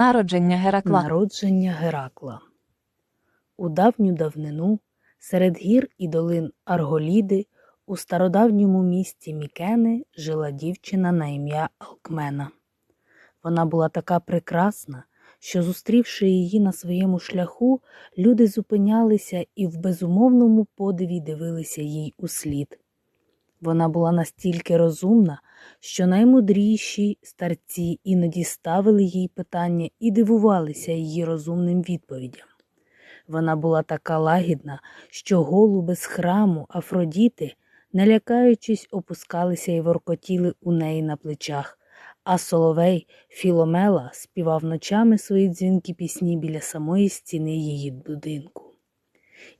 Народження Геракла. Народження Геракла. У давню давнину, серед гір і долин Арголіди, у стародавньому місті Мікени жила дівчина на ім'я Алкмена. Вона була така прекрасна, що, зустрівши її на своєму шляху, люди зупинялися і в безумовному подиві дивилися їй услід. Вона була настільки розумна, що наймудріші старці іноді ставили їй питання і дивувалися її розумним відповідям. Вона була така лагідна, що голуби з храму Афродіти, не лякаючись, опускалися і воркотіли у неї на плечах, а соловей Філомела співав ночами свої дзвінкі пісні біля самої стіни її будинку.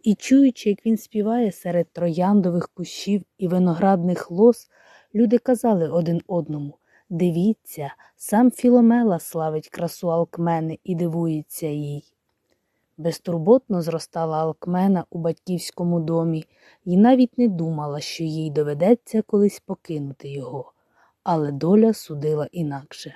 І чуючи, як він співає серед трояндових кущів і виноградних лоз, люди казали один одному Дивіться, сам Філомела славить красу Алкмени і дивується їй. Безтурботно зростала Алкмена у батьківському домі і навіть не думала, що їй доведеться колись покинути його, але доля судила інакше.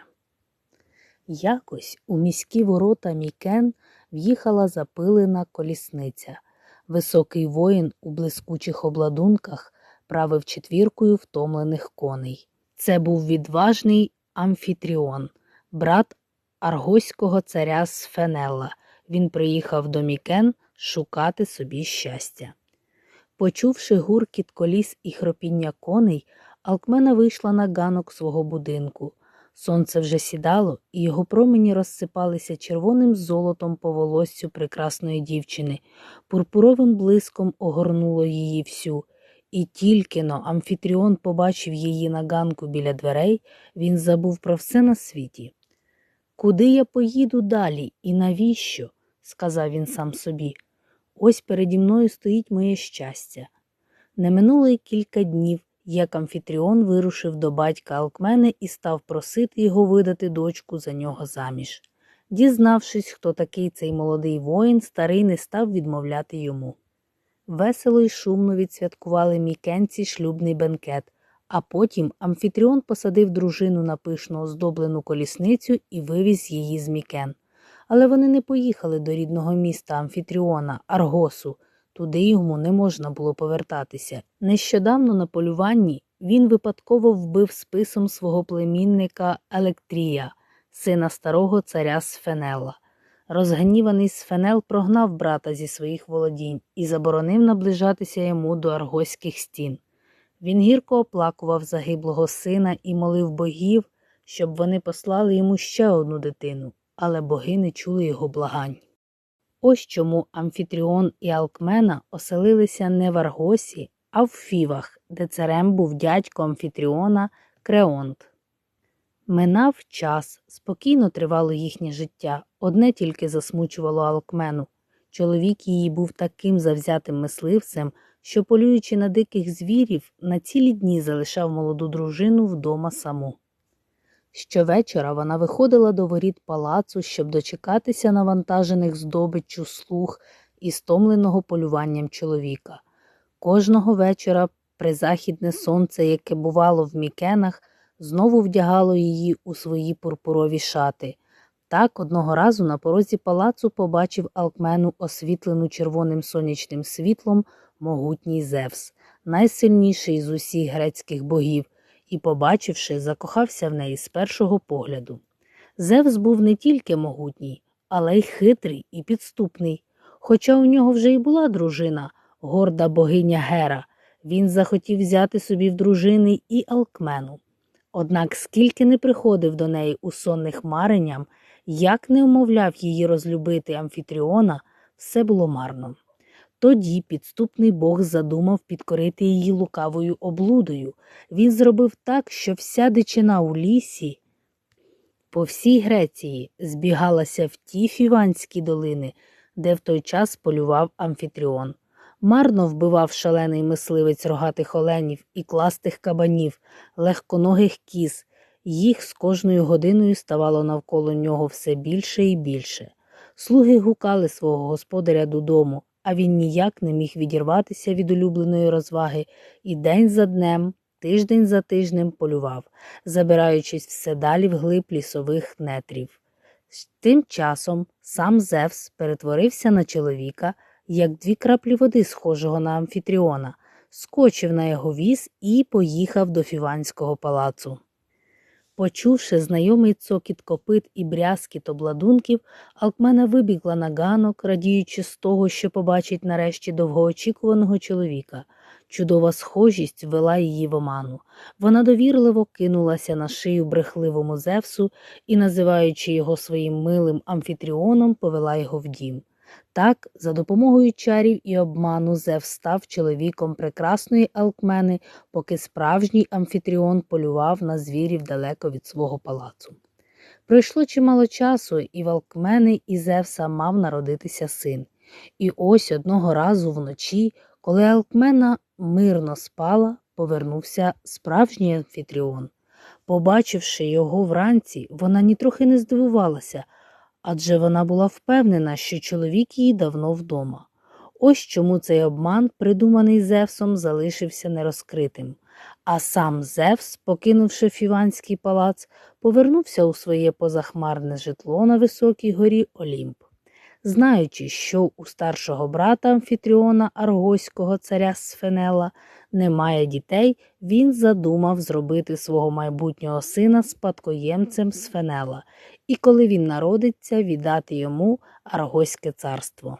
Якось у міські ворота Мікен в'їхала запилена колісниця. Високий воїн у блискучих обладунках правив четвіркою втомлених коней. Це був відважний Амфітріон, брат аргоського царя Сфенелла. Він приїхав до Мікен шукати собі щастя. Почувши гуркіт коліс і хропіння коней, Алкмена вийшла на ганок свого будинку. Сонце вже сідало, і його промені розсипалися червоним золотом по волоссю прекрасної дівчини, пурпуровим блиском огорнуло її всю, і тільки но Амфітріон побачив її на ганку біля дверей, він забув про все на світі. Куди я поїду далі і навіщо? сказав він сам собі. Ось переді мною стоїть моє щастя. Не минуло й кілька днів, як Амфітріон вирушив до батька Алкмени і став просити його видати дочку за нього заміж. Дізнавшись, хто такий цей молодий воїн, старий не став відмовляти йому. Весело й шумно відсвяткували мікенці шлюбний бенкет, а потім Амфітріон посадив дружину на пишно оздоблену колісницю і вивіз її з Мікен. Але вони не поїхали до рідного міста Амфітріона, Аргосу. Туди йому не можна було повертатися. Нещодавно на полюванні він випадково вбив списом свого племінника Електрія, сина старого царя Сфенела. Розгніваний Сфенел прогнав брата зі своїх володінь і заборонив наближатися йому до аргоських стін. Він гірко оплакував загиблого сина і молив богів, щоб вони послали йому ще одну дитину, але боги не чули його благань. Ось чому Амфітріон і Алкмена оселилися не в Аргосі, а в Фівах, де царем був дядько Амфітріона Креонт. Минав час, спокійно тривало їхнє життя, одне тільки засмучувало Алкмену. Чоловік її був таким завзятим мисливцем, що, полюючи на диких звірів, на цілі дні залишав молоду дружину вдома саму. Щовечора вона виходила до воріт палацу, щоб дочекатися навантажених здобиччю слуг і стомленого полюванням чоловіка. Кожного вечора призахідне сонце, яке бувало в мікенах, знову вдягало її у свої пурпурові шати. Так одного разу на порозі палацу побачив Алкмену освітлену червоним сонячним світлом могутній Зевс, найсильніший з усіх грецьких богів, і, побачивши, закохався в неї з першого погляду. Зевс був не тільки могутній, але й хитрий і підступний. Хоча у нього вже й була дружина, горда богиня Гера, він захотів взяти собі в дружини і Алкмену. Однак, скільки не приходив до неї у сонних маренням, як не умовляв її розлюбити Амфітріона, все було марно. Тоді підступний Бог задумав підкорити її лукавою облудою. Він зробив так, що вся дичина у лісі по всій Греції збігалася в ті фіванські долини, де в той час полював Амфітріон. Марно вбивав шалений мисливець рогатих оленів і кластих кабанів, легконогих кіз. Їх з кожною годиною ставало навколо нього все більше і більше. Слуги гукали свого господаря додому, а він ніяк не міг відірватися від улюбленої розваги і день за днем, тиждень за тижнем полював, забираючись все далі вглиб лісових нетрів. Тим часом сам Зевс перетворився на чоловіка, як дві краплі води, схожого на амфітріона, скочив на його віз і поїхав до Фіванського палацу. Почувши знайомий цокіт копит і брязкіт обладунків, Алкмена вибігла на ганок, радіючи з того, що побачить нарешті довгоочікуваного чоловіка. Чудова схожість вела її в оману. Вона довірливо кинулася на шию брехливому Зевсу і, називаючи його своїм милим амфітріоном, повела його в дім. Так, за допомогою чарів і обману Зевс став чоловіком прекрасної Алкмени, поки справжній амфітріон полював на звірів далеко від свого палацу. Пройшло чимало часу, і в Алкмени і Зевса мав народитися син. І ось одного разу вночі, коли Алкмена мирно спала, повернувся справжній амфітріон. Побачивши його вранці, вона нітрохи не здивувалася адже вона була впевнена, що чоловік її давно вдома. Ось чому цей обман, придуманий Зевсом, залишився нерозкритим. А сам Зевс, покинувши Фіванський палац, повернувся у своє позахмарне житло на високій горі Олімп. Знаючи, що у старшого брата Амфітріона Аргоського царя Сфенела немає дітей, він задумав зробити свого майбутнього сина спадкоємцем Сфенела, і коли він народиться, віддати йому Аргоське царство.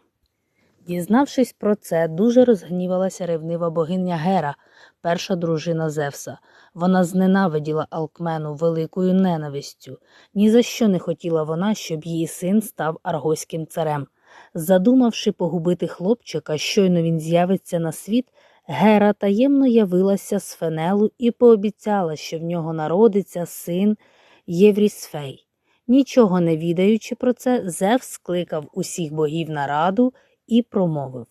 Дізнавшись про це, дуже розгнівалася ревнива богиня Гера, перша дружина Зевса. Вона зненавиділа Алкмену великою ненавистю. Ні за що не хотіла вона, щоб її син став аргоським царем. Задумавши погубити хлопчика, щойно він з'явиться на світ, Гера таємно явилася з Фенелу і пообіцяла, що в нього народиться син Єврісфей. Нічого не відаючи про це, Зевс скликав усіх богів на раду і промовив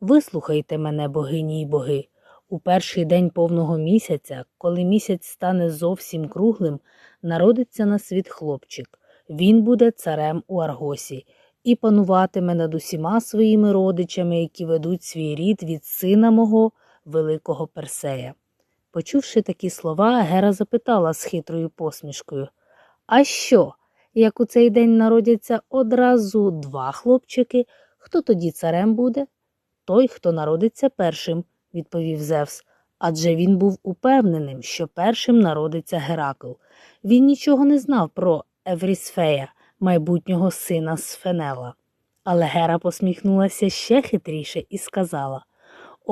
Вислухайте мене, богині й боги. У перший день повного місяця, коли місяць стане зовсім круглим, народиться на світ хлопчик. Він буде царем у Аргосі і пануватиме над усіма своїми родичами, які ведуть свій рід від сина мого, великого Персея. Почувши такі слова, Гера запитала з хитрою посмішкою А що, як у цей день народяться одразу два хлопчики, хто тоді царем буде? Той, хто народиться першим відповів Зевс, адже він був упевненим, що першим народиться Геракл. Він нічого не знав про Еврісфея, майбутнього сина Сфенела. Але Гера посміхнулася ще хитріше і сказала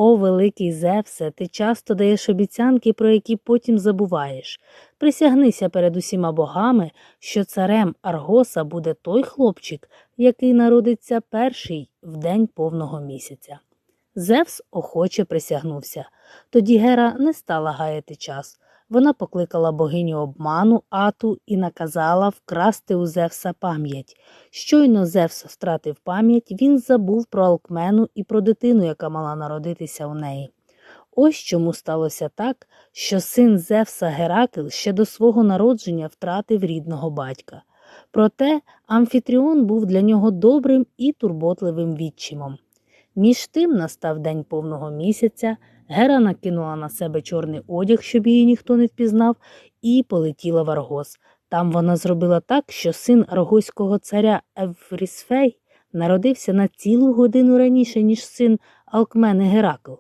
О, великий Зевсе, ти часто даєш обіцянки, про які потім забуваєш. Присягнися перед усіма богами, що царем Аргоса буде той хлопчик, який народиться перший в день повного місяця. Зевс охоче присягнувся. Тоді Гера не стала гаяти час. Вона покликала богиню обману Ату і наказала вкрасти у Зевса пам'ять. Щойно Зевс втратив пам'ять, він забув про Алкмену і про дитину, яка мала народитися у неї. Ось чому сталося так, що син Зевса Геракл ще до свого народження втратив рідного батька. Проте Амфітріон був для нього добрим і турботливим відчимом. Між тим настав день повного місяця, Гера накинула на себе чорний одяг, щоб її ніхто не впізнав, і полетіла в Аргос. Там вона зробила так, що син аргоського царя Еврісфей народився на цілу годину раніше, ніж син Алкмени Геракл.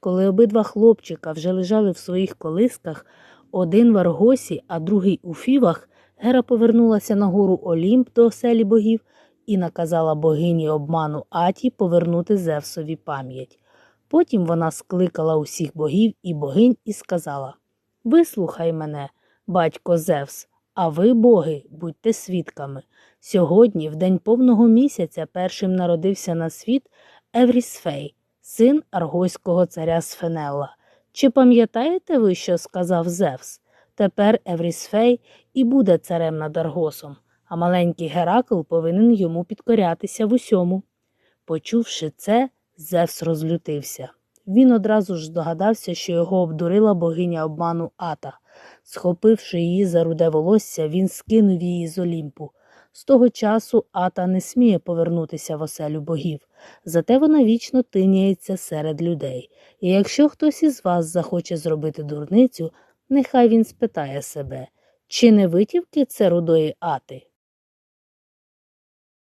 Коли обидва хлопчика вже лежали в своїх колисках, один в Аргосі, а другий у фівах, Гера повернулася на гору Олімп до оселі богів і наказала богині обману Аті повернути Зевсові пам'ять. Потім вона скликала усіх богів і богинь і сказала Вислухай мене, батько Зевс, а ви, боги, будьте свідками. Сьогодні, в день повного місяця, першим народився на світ Еврісфей, син аргойського царя Сфенелла. Чи пам'ятаєте ви, що сказав Зевс? Тепер Еврісфей і буде царем над Аргосом а маленький Геракл повинен йому підкорятися в усьому. Почувши це, Зевс розлютився. Він одразу ж здогадався, що його обдурила богиня обману Ата. Схопивши її за руде волосся, він скинув її з Олімпу. З того часу Ата не сміє повернутися в оселю богів, зате вона вічно тиняється серед людей. І якщо хтось із вас захоче зробити дурницю, нехай він спитає себе, чи не витівки це рудої Ати?